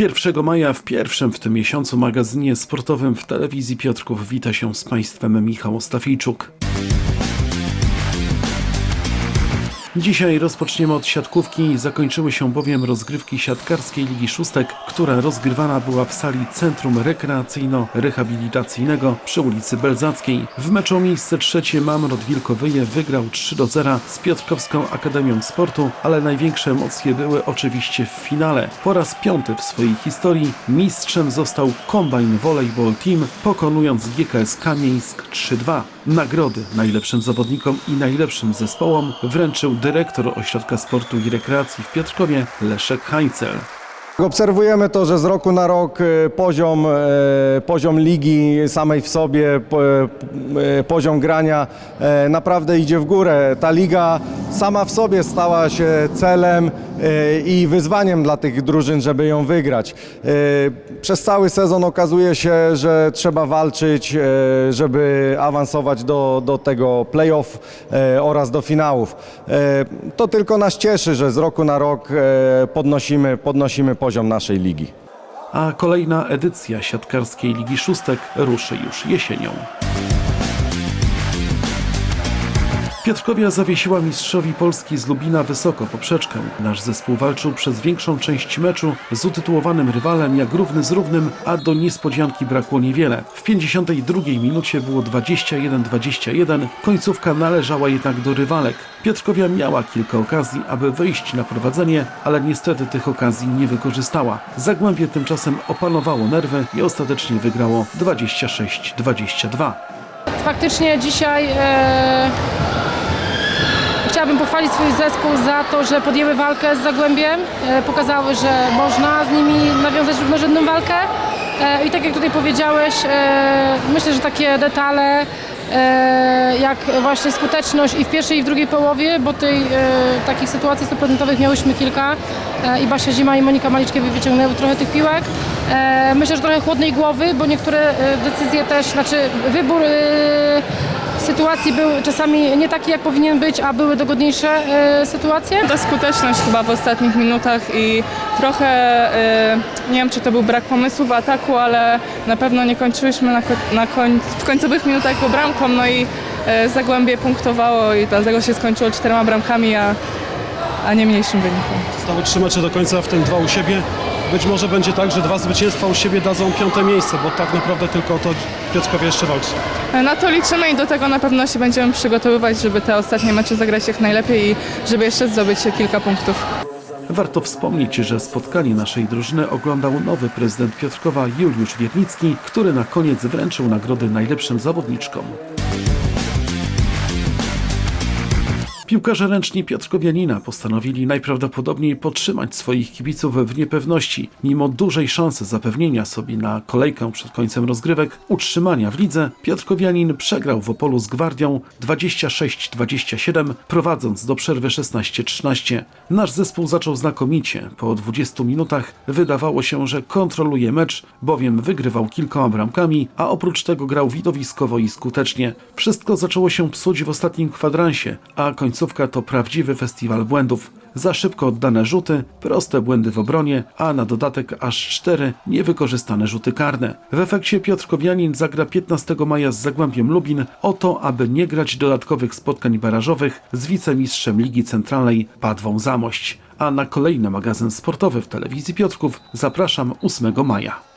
1 maja w pierwszym w tym miesiącu magazynie sportowym w telewizji Piotrków wita się z Państwem Michał Ostafijczuk. Dzisiaj rozpoczniemy od siatkówki. Zakończyły się bowiem rozgrywki siatkarskiej Ligi Szóstek, która rozgrywana była w sali Centrum Rekreacyjno-Rehabilitacyjnego przy ulicy Belzackiej. W meczu miejsce trzecie Mamrot Wilkowyje wygrał 3 do 0 z Piotrkowską Akademią Sportu, ale największe emocje były oczywiście w finale. Po raz piąty w swojej historii mistrzem został Combine Volleyball Team, pokonując GKS Kamieńsk 3-2. Nagrody najlepszym zawodnikom i najlepszym zespołom wręczył dyrektor Ośrodka Sportu i Rekreacji w Piotrkowie Leszek Heinzel. Obserwujemy to, że z roku na rok e, poziom, e, poziom ligi samej w sobie, e, poziom grania naprawdę idzie w górę. Ta liga sama w sobie stała się celem i wyzwaniem dla tych drużyn, żeby ją wygrać. Przez cały sezon okazuje się, że trzeba walczyć, żeby awansować do, do tego playoff oraz do finałów. To tylko nas cieszy, że z roku na rok podnosimy, podnosimy poziom naszej ligi. A kolejna edycja siatkarskiej Ligi Szóstek ruszy już jesienią. Piotrkowia zawiesiła mistrzowi Polski z Lubina wysoko poprzeczkę. Nasz zespół walczył przez większą część meczu z utytułowanym rywalem jak równy z równym, a do niespodzianki brakło niewiele. W 52 minucie było 21-21, końcówka należała jednak do rywalek. Piotrkowia miała kilka okazji, aby wyjść na prowadzenie, ale niestety tych okazji nie wykorzystała. Zagłębie tymczasem opanowało nerwy i ostatecznie wygrało 26-22. Faktycznie dzisiaj e, chciałabym pochwalić swój zespół za to, że podjęły walkę z Zagłębiem, e, pokazały, że można z nimi nawiązać równorzędną walkę. E, I tak jak tutaj powiedziałeś, e, myślę, że takie detale jak właśnie skuteczność i w pierwszej i w drugiej połowie, bo tej, takich sytuacji 100% miałyśmy kilka i Basia Zima i Monika Maliczkiewicz wyciągnęły trochę tych piłek. Myślę, że trochę chłodnej głowy, bo niektóre decyzje też, znaczy wybór sytuacji był czasami nie taki jak powinien być, a były dogodniejsze e, sytuacje. Ta skuteczność chyba w ostatnich minutach i trochę, y, nie wiem czy to był brak pomysłu ataku, ale na pewno nie kończyliśmy na, na koń, w końcowych minutach go bramką, no i y, Zagłębie punktowało i dlatego się skończyło czterema bramkami, a, a nie mniejszym wynikiem. Zostały trzy mecze do końca, w tym dwa u siebie. Być może będzie tak, że dwa zwycięstwa u siebie dadzą piąte miejsce, bo tak naprawdę tylko o to Piotrkowie jeszcze walczy. Y, Na to liczymy i do tego na pewno się będziemy przygotowywać, żeby te ostatnie mecze zagrać jak najlepiej i żeby jeszcze zdobyć kilka punktów. Warto wspomnieć, że spotkanie naszej drużyny oglądał nowy prezydent Piotrkowa Juliusz Wiernicki, który na koniec wręczył nagrody najlepszym zawodniczkom. Piłkarze ręczni Piotrkowianina postanowili najprawdopodobniej podtrzymać swoich kibiców w niepewności. Mimo dużej szansy zapewnienia sobie na kolejkę przed końcem rozgrywek utrzymania w lidze, Piotrkowianin przegrał w Opolu z Gwardią 26-27, prowadząc do przerwy 16-13. Nasz zespół zaczął znakomicie. Po 20 minutach wydawało się, że kontroluje mecz, bowiem wygrywał kilkoma bramkami, a oprócz tego grał widowiskowo i skutecznie. Wszystko zaczęło się psuć w ostatnim kwadransie, a końcówka to prawdziwy festiwal błędów. Za szybko oddane rzuty, proste błędy w obronie, a na dodatek aż cztery niewykorzystane rzuty karne. W efekcie Piotr Kowianin zagra 15 maja z Zagłębiem Lubin o to, aby nie grać dodatkowych spotkań barażowych z wicemistrzem Ligi Centralnej Padwą Zamość. A na kolejny magazyn sportowy w telewizji Piotrków zapraszam 8 maja.